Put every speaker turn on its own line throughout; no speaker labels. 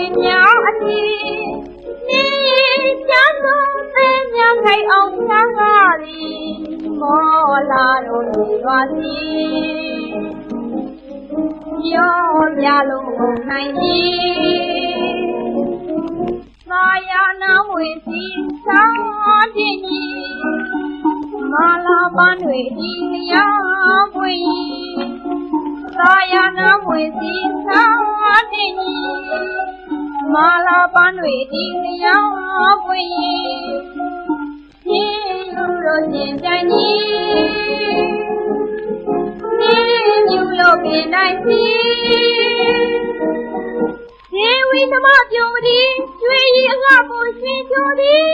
တွေများအတီနေချမ်းသာတဲ့ညခိုင်အောင်ချမ်းသာသည်မောလာတို့ဒီပါစီရောပြလုံးနိုင်ကြီးသာယာနာမွေစီသာတင်ကြီးမာလာပန်းတွေဒီလျာပွင့်သာယာနာမွေစီသာတင်ကြီး မာလာပန်းတွေဒီလျာပွင့်ဖြင်းလူတို့ရှင်ကြိုင်ကြီးဖြင်းယူလို့ပင်နိုင်စီဒေဝီသမပြုံးသည်ကျွေရီအငှပုံရှင်ချိုသည်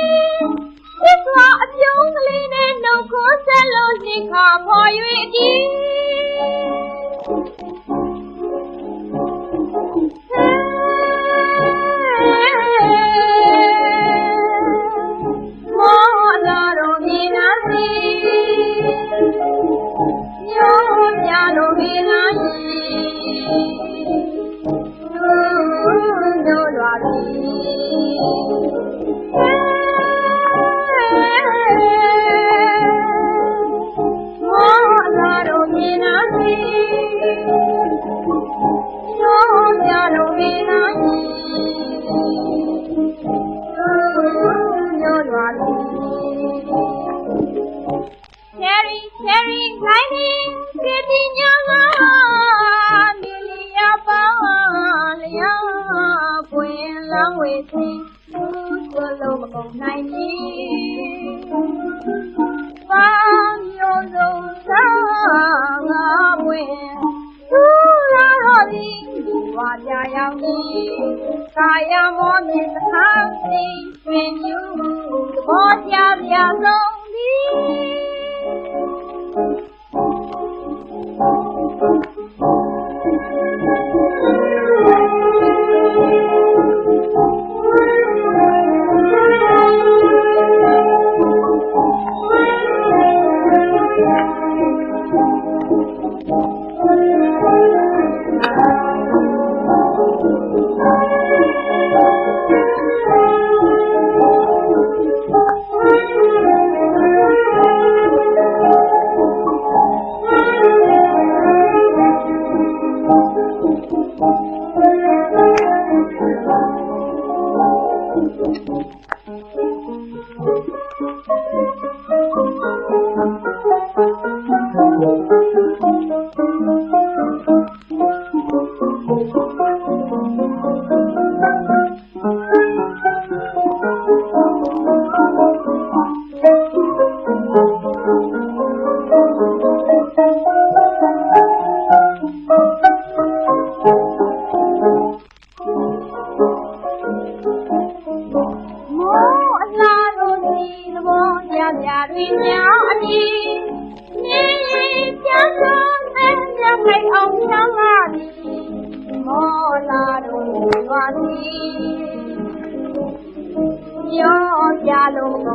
သစ္စာအပြုံးကလေးနဲ့နှုတ်ခိုးဆက်လို့ရှိခါဖော်၍ဒီမော Cherry, cherry, shining, pretty young Lilia Palia, Queen Long with me, Solo of ninety. Found your own song, when Sula Rodi, Waja Yami, Kaya Momin, Hansi, when you, Waja Yami. မော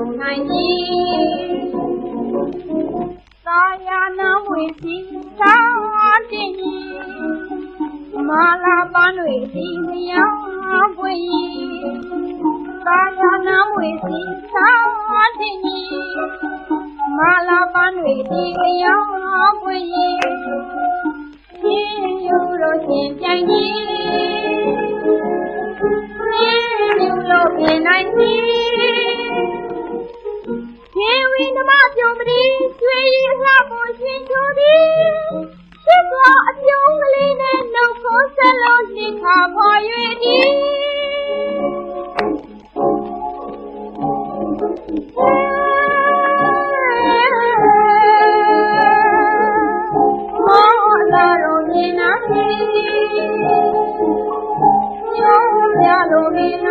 ကုန်နိုင်ကြီးသာယာနာဝေစီသာတင်ကြီးမာလာပန်းတွေဒီလျောင်းပွင့်သာယာနာဝေစီသာတင်ကြီးမာလာပန်းတွေဒီလျောင်းပွ ဝီနမပြုံးမဒီကျွေရီအလှပုံရှင်ချိုသည်သစ္စာအပြုံးကလေးနဲ့နှုတ်ခိုးဆက်လို့ရှိခါဖော်၍ဒီမောလာတော်မြင်နာစီညောပြလို့မြင်နာစီညို